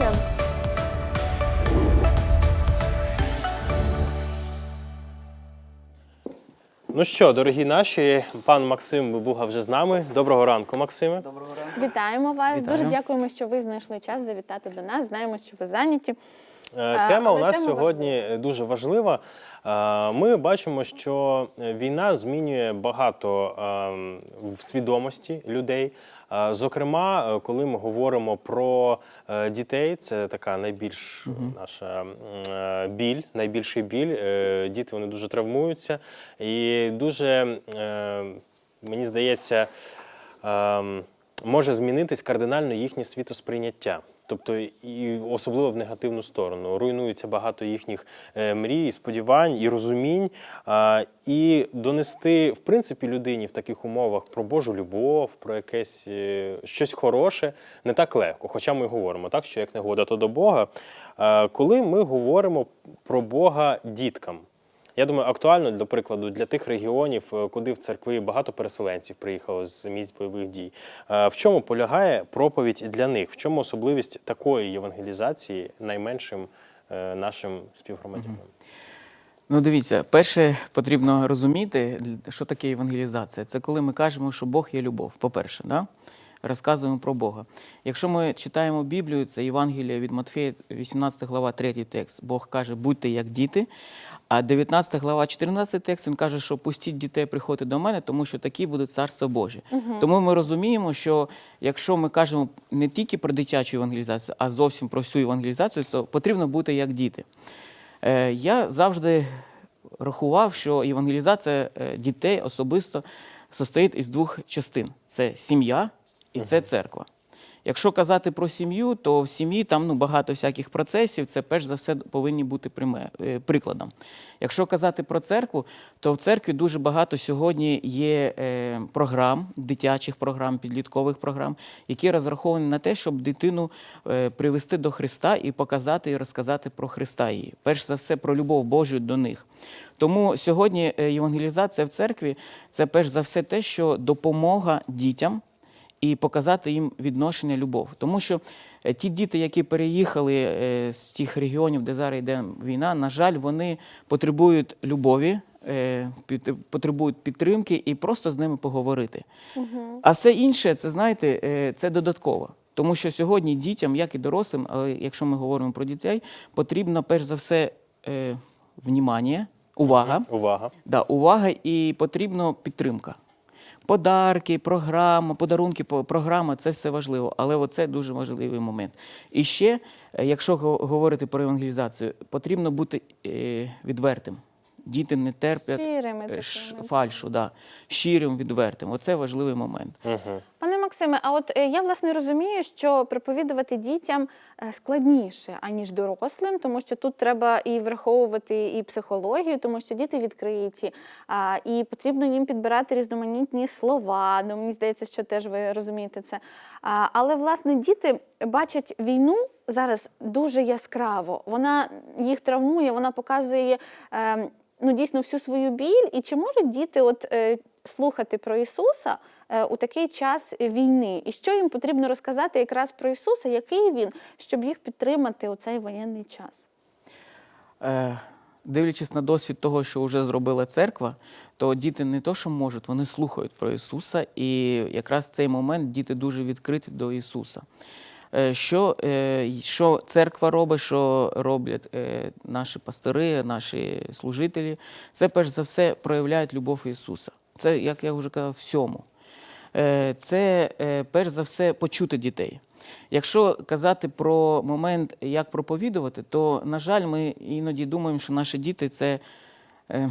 Дякую. Ну що, дорогі наші, пан Максим Буга вже з нами. Доброго ранку, Максиме. Доброго ранку. Вітаємо вас. Вітаю. Дуже дякуємо, що ви знайшли час завітати до нас. Знаємо, що ви зайняті. Е, Тема у нас тема сьогодні дуже важлива. Е, Ми бачимо, що війна змінює багато е, в свідомості людей. Зокрема, е, коли ми говоримо про е, дітей, це така найбільш наша е, біль, найбільший біль. Діти вони дуже травмуються, і дуже мені здається. ем, може змінитись кардинально їхнє світосприйняття. Тобто, і особливо в негативну сторону. Руйнується багато їхніх е, мрій, сподівань і розумінь. І донести, в принципі, людині в таких умовах про Божу любов, про якесь е, щось хороше не так легко. Хоча ми говоримо так, що як не года, то до Бога. Коли ми говоримо про Бога діткам. Я думаю, актуально для прикладу для тих регіонів, е, куди в церкви багато переселенців приїхало з місць бойових дій. Е, В чому полягає проповідь для них? В чому особливість такої євангелізації найменшим е, нашим співгромадянам? Ну, дивіться, перше потрібно розуміти, що таке евангелізація. Це коли ми кажемо, що Бог є любов. По-перше, да? Розказуємо про Бога. Якщо ми читаємо Біблію, це Євангелія від Матфея, 18 глава, 3 текст. Бог каже, будьте як діти. А 19 глава, 14 текст, він каже, що пустіть дітей приходити до мене, тому що такі буде царство Боже. Тому ми розуміємо, що якщо ми кажемо не тільки про дитячу евангелізацію, а зовсім про всю евангелізацію, то потрібно бути як діти. Е, Я завжди рахував, що евангелізація е, дітей особисто состоїть із двох частин: це сім'я і це церква. Якщо казати про сім'ю, то в сім'ї там ну, багато всяких процесів, це перш за все повинні бути е, прикладом. Якщо казати про церкву, то в церкві дуже багато сьогодні є е, програм, дитячих програм, підліткових програм, які розраховані на те, щоб дитину е, привести до Христа і показати і розказати про Христа її. Перш за все про любов Божу до них. Тому сьогодні євангелізація в церкві це перш за все те, що допомога дітям і показати їм відношення любов. Тому що е, ті діти, які переїхали е, з тих регіонів, де зараз йде війна, на жаль, вони потребують любові, е, під- потребують підтримки і просто з ними поговорити. А все інше, це знаєте, це додатково. Тому що сьогодні дітям, як і дорослим, але якщо ми говоримо про дітей, потрібно перш за все е, внімання, увага. Увага. Да, увага і потрібна підтримка. Подарки, програма, подарунки, програма це все важливо, але оце дуже важливий момент. І ще, е, якщо говорити про евангелізацію, потрібно бути е, відвертим. Діти не терплять Щирими е, фальшу, да. щирим, відвертим. Оце важливий момент. Угу. Максиме, а от е, я власне розумію, що проповідувати дітям е, складніше, аніж дорослим, тому що тут треба і враховувати і психологію, тому що діти відкриті, і потрібно їм підбирати різноманітні слова. Ну, мені здається, що теж ви розумієте це. Але власне діти бачать війну зараз дуже яскраво. Вона їх травмує, вона показує. Е, Ну, дійсно, всю свою біль, і чи можуть діти от е, слухати про Ісуса е, у такий час війни, і що їм потрібно розказати якраз про Ісуса, який він, щоб їх підтримати у цей воєнний час? Е, дивлячись на досвід того, що вже зробила церква, то діти не то, що можуть, вони слухають про Ісуса, і якраз в цей момент діти дуже відкриті до Ісуса. Е, Що, е, що церква робить, що роблять наші пастори, наші служителі, це перш за все проявляють любов Ісуса. Це, як я вже казав, всьому. Е, Це е, перш за все почути дітей. Якщо казати про момент, як проповідувати, то, на жаль, ми іноді думаємо, що наші діти це е,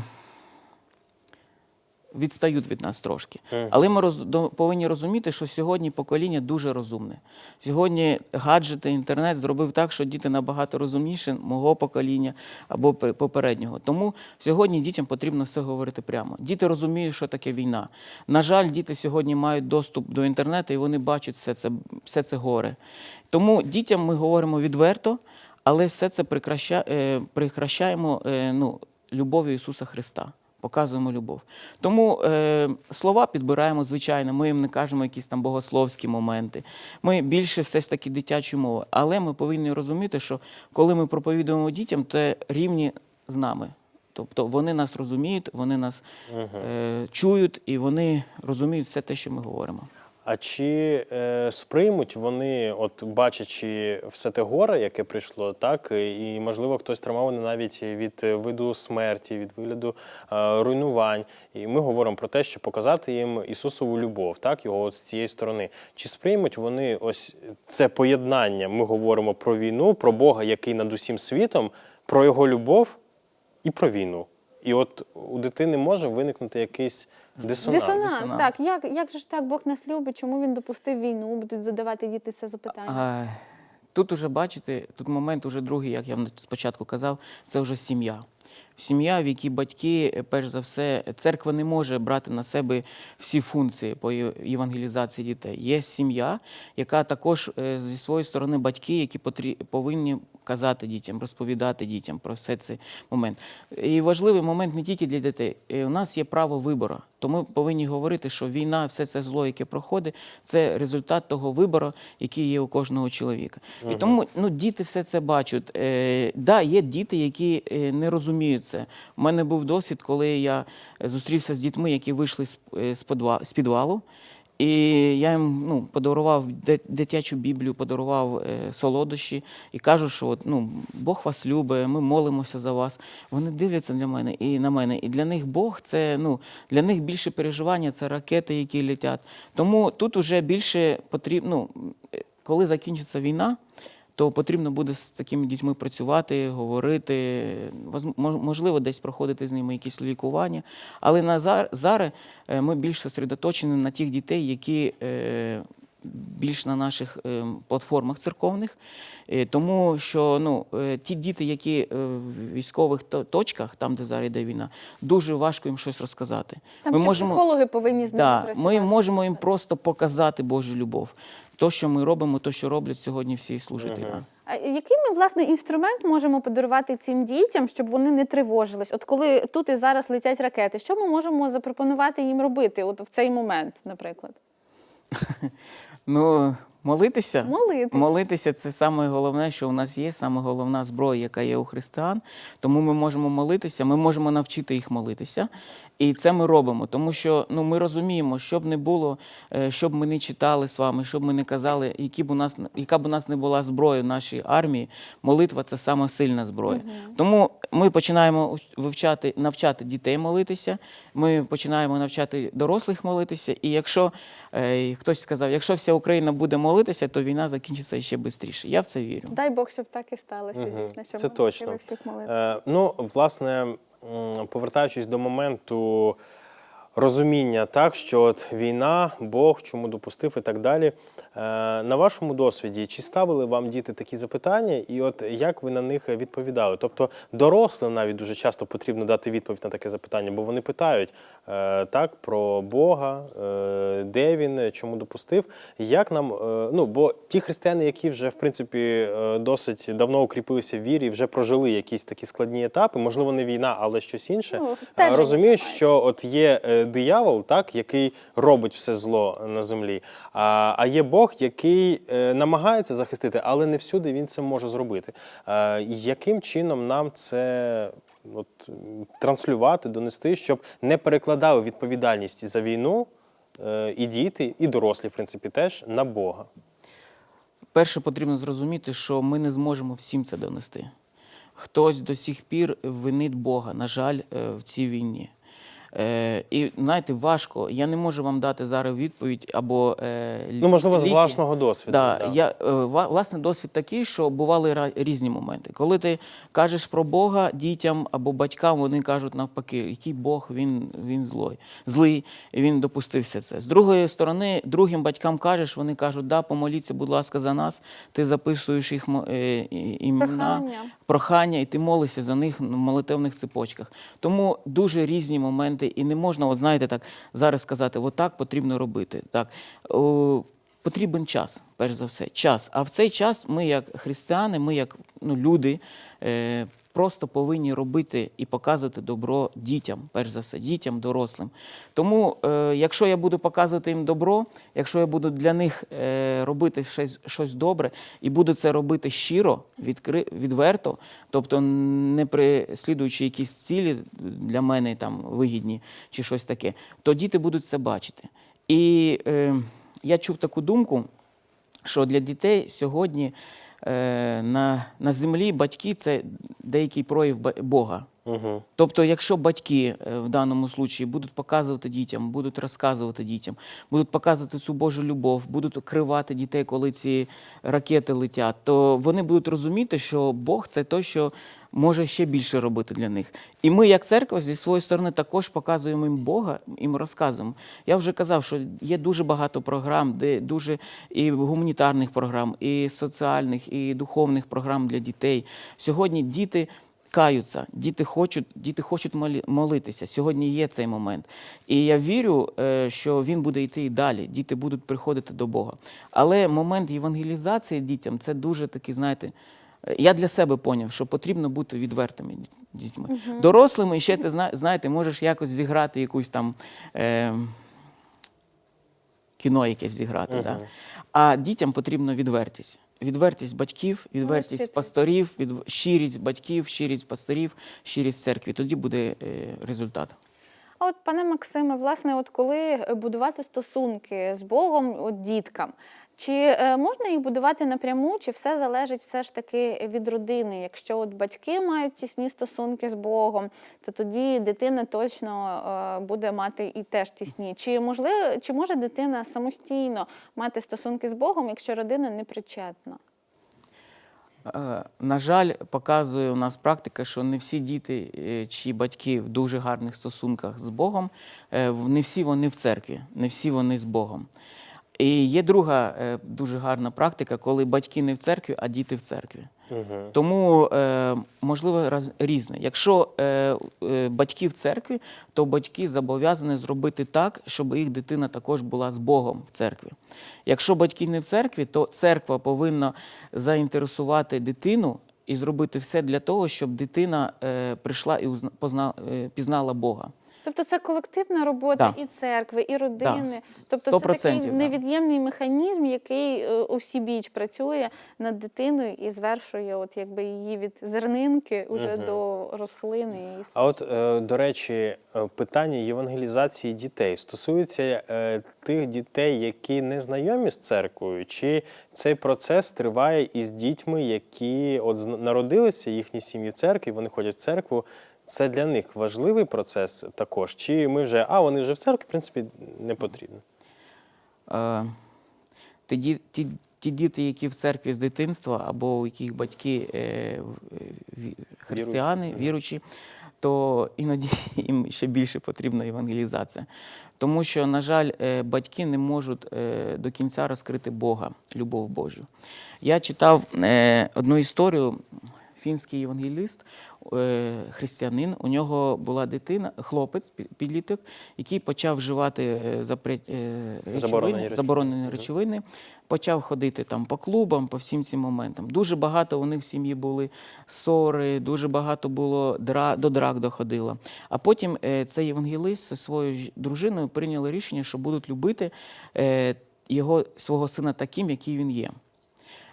відстають від нас трошки. Але ми роз, повинні розуміти, що сьогодні покоління дуже розумне. Сьогодні гаджети, інтернет зробив так, що діти набагато розумніші мого покоління або пе- попереднього. Тому сьогодні дітям потрібно все говорити прямо. Діти розуміють, що таке війна. На жаль, діти сьогодні мають доступ до інтернету і вони бачать все це, все це горе. Тому дітям ми говоримо відверто, але все це е, прикращаємо е, ну, любов'ю Ісуса Христа. Показуємо любов. Тому е, слова підбираємо, звичайно, ми їм не кажемо якісь там богословські моменти. Ми більше все ж таки дитячі мови. Але ми повинні розуміти, що коли ми проповідуємо дітям, то рівні з нами. Тобто вони нас розуміють, вони нас е, чують і вони розуміють все те, що ми говоримо. А чи е, сприймуть вони, от бачачи все те горе, яке прийшло, так і можливо хтось травмований навіть від виду смерті, від вигляду е, руйнувань. І ми говоримо про те, що показати їм Ісусову любов, так його з цієї сторони. Чи сприймуть вони ось це поєднання? Ми говоримо про війну, про Бога, який над усім світом, про його любов і про війну. І от у дитини може виникнути якийсь дисонанс. Дисонанс, Дисонанс. так. Як, як же ж так Бог нас любить? Чому він допустив війну? Будуть задавати діти це запитання. А, тут уже бачите, тут момент уже другий, як я вам спочатку казав, це вже сім'я. Сім'я, в якій батьки, перш за все, церква не може брати на себе всі функції по євангелізації дітей. Є сім'я, яка також е, зі своєї сторони батьки, які потрі- повинні казати дітям, розповідати дітям про все цей момент. І важливий момент не тільки для дітей. Е, У нас є право вибору. То ми повинні говорити, що війна, все це зло, яке проходить, це результат того вибору, який є у кожного чоловіка. І тому ну, діти все це бачать. Е, да, є діти, які е, не розуміють це. У мене був досвід, коли я зустрівся з дітьми, які вийшли з, е, з підвалу. І я їм ну, подарував дитячу Біблію, подарував е, солодощі і кажу, що от, ну, Бог вас любить, ми молимося за вас. Вони дивляться для мене і на мене. І для них Бог це ну, для них більше переживання, це ракети, які летять. Тому тут уже більше потрібно, ну, е, коли закінчиться війна. То потрібно буде з такими дітьми працювати, говорити, можливо, десь проходити з ними якісь лікування. Але на зар- зараз е, ми більш сосредоточені на тих дітей, які е, більш на наших е, платформах церковних. Е, Тому що ну, е, ті діти, які в військових точках, там, де зараз йде війна, дуже важко їм щось розказати. Там ще психологи повинні з ними Да, працювати. ми можемо їм просто показати Божу любов. То, що ми робимо, то, що роблять сьогодні всі служителі. А який ми власне інструмент можемо подарувати цим дітям, щоб вони не тривожились? От коли тут і зараз летять ракети, що ми можемо запропонувати їм робити от в цей момент, наприклад? Ну, молитися. Молитися. Молитися це саме головне, що у нас є, саме головна зброя, яка є у християн. Тому ми можемо молитися, ми можемо навчити їх молитися. І це ми робимо, тому що ну, ми розуміємо, щоб не було, е, щоб ми не читали з вами, щоб ми не казали, які б у нас, яка б у нас не була зброя в нашій армії, молитва це саме сильна зброя. Тому ми починаємо вивчати, навчати дітей молитися, ми починаємо навчати дорослих молитися. І якщо е, хтось сказав, якщо вся Україна буде молитися, то війна закінчиться ще швидше. Я в це вірю. Дай Бог, щоб так і сталося. Дійсно, щоб Це ми точно. всіх молитися. Е, ну, власне, повертаючись до моменту розуміння, так, що от війна, Бог чому допустив і так далі. Е, на вашому досвіді, чи ставили вам діти такі запитання, і от як ви на них відповідали? Тобто дорослим навіть дуже часто потрібно дати відповідь на таке запитання, бо вони питають е, так про Бога, е, де він, чому допустив. Як нам, ну бо ті християни, які вже в принципі досить давно укріпилися в вірі, вже прожили якісь такі складні етапи, можливо, не війна, але щось інше, Ну, розуміють, що от є диявол, так, який робить все зло на землі, а, а є Бог, який е, намагається захистити, але не всюди він це може зробити. Яким чином нам це от, транслювати, донести, щоб не перекладали відповідальність за війну е, і діти, і дорослі, в принципі, теж на Бога? Перше потрібно зрозуміти, що ми не зможемо всім це донести. Хтось до сих пір винить Бога, на жаль, е, в цій війні. Е, І знаєте, важко. Я не можу вам дати зараз відповідь або е, Ну, можливо, з власного досвіду. Да, да. Я, е, власне, досвід такий, що бували різні моменти. Коли ти кажеш про Бога дітям або батькам, вони кажуть навпаки, який Бог, він, він злой, злий, і він допустився це. З другої сторони, другим батькам кажеш, вони кажуть, да, помоліться, будь ласка, за нас. Ти записуєш їх е, імена, Прохання. прохання, і ти молишся за них в молитевних цепочках. Тому дуже різні моменти, і не можна, от знаєте, так зараз сказати, от так потрібно робити. Так. Потрібен час, перш за все, час. А в цей час ми, як християни, ми як ну, люди, е, просто повинні робити і показувати добро дітям, перш за все, дітям, дорослим. Тому, е, якщо я буду показувати їм добро, якщо я буду для них е, робити щось, щось добре і буду це робити щиро, відкри, відверто, тобто не переслідуючи якісь цілі для мене там вигідні чи щось таке, то діти будуть це бачити. І е, я чув таку думку, що для дітей сьогодні на, на землі батьки це деякий прояв Бога. Угу. Тобто, якщо батьки е, в даному случаї будуть показувати дітям, будуть розказувати дітям, будуть показувати цю Божу любов, будуть кривати дітей, коли ці ракети летять, то вони будуть розуміти, що Бог це той, що може ще більше робити для них. І ми, як церква, зі своєї сторони також показуємо їм Бога, їм розказуємо. Я вже казав, що є дуже багато програм, де дуже і гуманітарних програм, і соціальних, і духовних програм для дітей. Сьогодні діти каються, діти хочуть, діти хочуть молитися. Сьогодні є цей момент. І я вірю, е, що він буде йти і далі. Діти будуть приходити до Бога. Але момент євангелізації дітям це дуже такий, знаєте. е, Я для себе поняв, що потрібно бути відвертими діт- дітьми. Дорослими ще ти знаєте, можеш якось зіграти якусь там е, кіно якесь зіграти. Да? А дітям потрібно відвертість. Відвертість батьків, відвертість пасторів, від... щирість батьків, щирість пасторів, щирість церкви. Тоді буде е, результат. А от, пане Максиме, власне, от коли е, будувати стосунки з Богом от діткам, чи е, можна їх будувати напряму, чи все залежить все ж таки від родини? Якщо от батьки мають тісні стосунки з Богом, то тоді дитина точно е, буде мати і теж тісні. Чи можливо, чи може дитина самостійно мати стосунки з Богом, якщо родина не причетна? Е, На жаль, показує у нас практика, що не всі діти, чиї батьки в дуже гарних стосунках з Богом, не всі вони в церкві, не всі вони з Богом. І є друга е, дуже гарна практика, коли батьки не в церкві, а діти в церкві. Тому е, можливо раз, різне. Якщо е, батьки в церкві, то батьки зобов'язані зробити так, щоб їх дитина також була з Богом в церкві. Якщо батьки не в церкві, то церква повинна заінтересувати дитину і зробити все для того, щоб дитина е, прийшла і узна, позна, е, пізнала Бога. Тобто це колективна робота Да. і церкви, і родини. с- тобто це такий невід'ємний механізм, який е, у всі біч працює над дитиною і звершує, от якби її від зернинки уже до рослини. І А от, е, до речі, е, питання євангелізації дітей стосується тих дітей, які не знайомі з церквою, чи цей процес триває із дітьми, які от народилися їхні сім'ї в церкві, вони ходять в церкву. Це для них важливий процес також. Чи ми вже, а вони вже в церкві, в принципі, не потрібно. Е, ті, ті, ті діти, які в церкві з дитинства, або у яких батьки е, християни, віручі, то іноді їм ще більше потрібна евангелізація. Тому що, на жаль, е, батьки не можуть е, до кінця розкрити Бога, любов Божу. Я читав е, одну історію. Фінський євангеліст, е, християнин, у нього була дитина, хлопець, пі- підліток, який почав вживати е, запрет- е, Заборонені речовини, заборонені речовини, почав ходити там по клубам, по всім цим моментам. Дуже багато у них в сім'ї були ссори, дуже багато було дра, до драк доходило. А потім цей євангелист зі своєю дружиною прийняли рішення, що будуть любити його свого сина таким, який він є.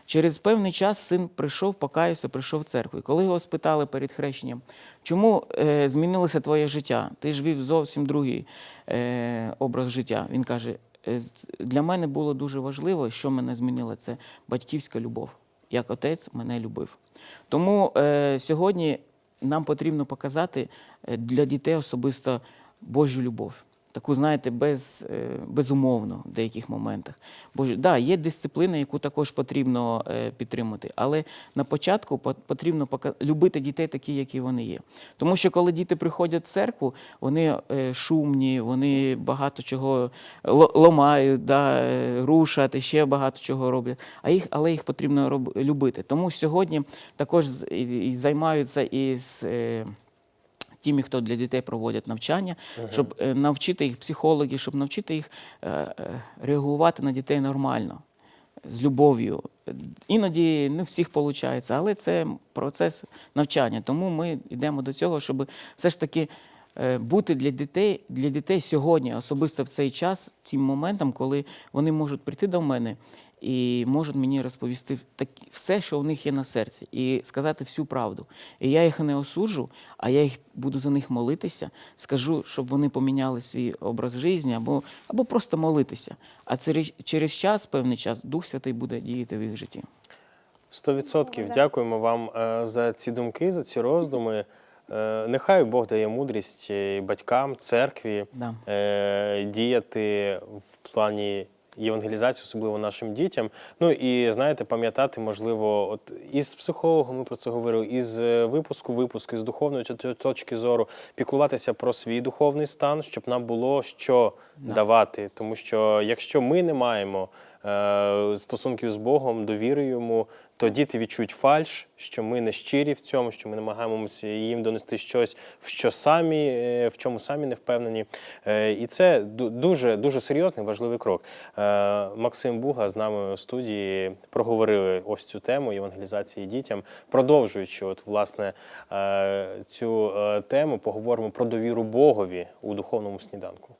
Через певний час син прийшов, покаявся, прийшов в церкву. І коли його спитали перед хрещенням, чому е, змінилося твоє життя? Ти ж вів зовсім другий е, образ життя. Він каже: «Е, для мене було дуже важливо, що мене змінило, це батьківська любов. Як отець мене любив. Тому е, сьогодні нам потрібно показати е, для дітей особисто Божу любов. Таку, знаєте, без, е, безумовно в деяких моментах. Бо да, є дисципліна, яку також потрібно е, підтримати, але на початку по- потрібно любити дітей такі, які вони є. Тому що коли діти приходять в церкву, вони е, шумні, вони багато чого л- ламають, да, рушать, ще багато чого роблять. А їх, але їх потрібно любити. Тому сьогодні також займаються із. Тими, хто для дітей проводять навчання, щоб е, навчити їх психологів, щоб навчити їх реагувати на дітей нормально. з любов'ю. Іноді не всіх виходить, але це процес навчання. Тому ми йдемо до цього, щоб все ж таки е, бути для дітей, для дітей сьогодні, особисто в цей час, тим моментом, коли вони можуть прийти до мене і можуть мені розповісти так, все, що у них є на серці, і сказати всю правду. І я їх не осуджу, а я їх буду за них молитися, скажу, щоб вони поміняли свій образ життя або, або просто молитися. А через, через час, певний час, Дух Святий буде діяти в їх житті. Сто відсотків. Дякуємо вам е, за ці думки, за ці роздуми. Е, Нехай Бог дає мудрість батькам, церкві Да. е, діяти в плані євангелізації, особливо нашим дітям. Ну і знаєте, пам'ятати, можливо, от із психологом ми про це говорили, із е, випуску, випуску, з духовної точки зору, піклуватися про свій духовний стан, щоб нам було що давати. Тому що якщо ми не маємо стосунків з Богом, довіри йому, то діти відчують фальш, що ми не щирі в цьому, що ми намагаємося їм донести щось, в що самі, е, в чому самі не впевнені. Е, І це ду- дуже дуже серйозний важливий крок. Е, Максим Буга з нами у студії проговорили ось цю тему євангелізації дітям. Продовжуючи, от власне е, цю е, тему, поговоримо про довіру Богові у духовному сніданку.